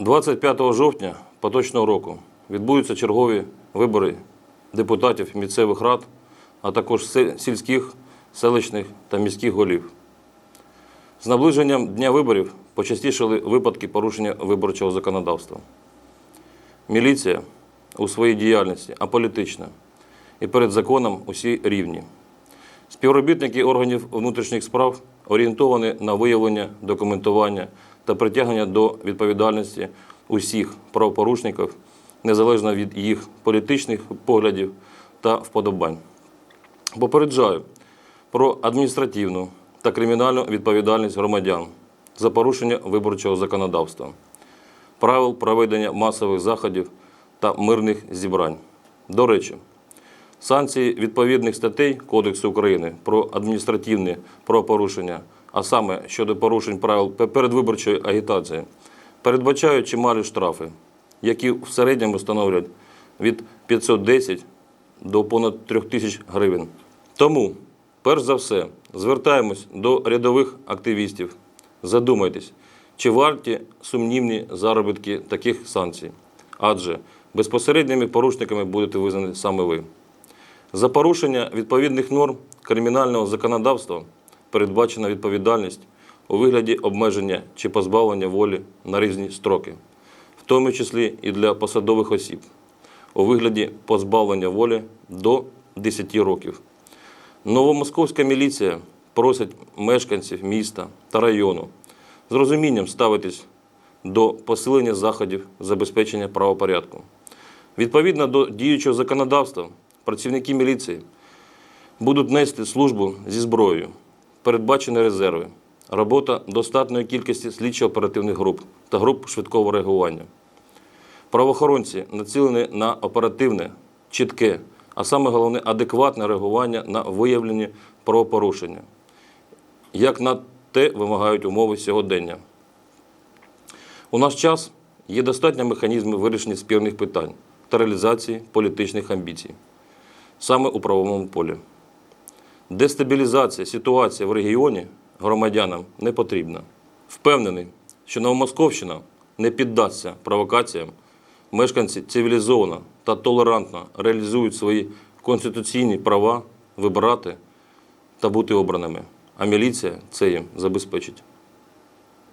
25 жовтня поточного року відбудуться чергові вибори депутатів місцевих рад, а також сільських, селищних та міських голів. З наближенням дня виборів почастішали випадки порушення виборчого законодавства. Міліція у своїй діяльності аполітична і перед законом усі рівні. Співробітники органів внутрішніх справ орієнтовані на виявлення, документування та притягнення до відповідальності усіх правопорушників, незалежно від їх політичних поглядів та вподобань. Попереджаю про адміністративну та кримінальну відповідальність громадян за порушення виборчого законодавства, правил проведення масових заходів та мирних зібрань. До речі, Санкції відповідних статей Кодексу України про адміністративні правопорушення, а саме щодо порушень правил передвиборчої агітації, передбачають чималі штрафи, які в середньому становлять від 510 до понад 3000 гривень. Тому, перш за все, звертаємось до рядових активістів. Задумайтесь, чи варті сумнівні заробітки таких санкцій, адже безпосередніми порушниками будете визнані саме ви. За порушення відповідних норм кримінального законодавства передбачена відповідальність у вигляді обмеження чи позбавлення волі на різні строки, в тому числі і для посадових осіб, у вигляді позбавлення волі до 10 років. Новомосковська міліція просить мешканців міста та району з розумінням ставитись до посилення заходів забезпечення правопорядку. Відповідно до діючого законодавства, працівники міліції будуть нести службу зі зброєю, передбачені резерви, робота достатньої кількості слідчо-оперативних груп та груп швидкого реагування. Правоохоронці націлені на оперативне, чітке, а саме головне адекватне реагування на виявлені правопорушення, як на те вимагають умови сьогодення. У наш час є достатньо механізмів вирішення спірних питань та реалізації політичних амбіцій саме у правовому полі. Дестабілізація ситуації в регіоні громадянам не потрібна. Впевнений, що Новомосковщина не піддасться провокаціям. Мешканці цивілізовано та толерантно реалізують свої конституційні права вибирати та бути обраними, а міліція це їм забезпечить.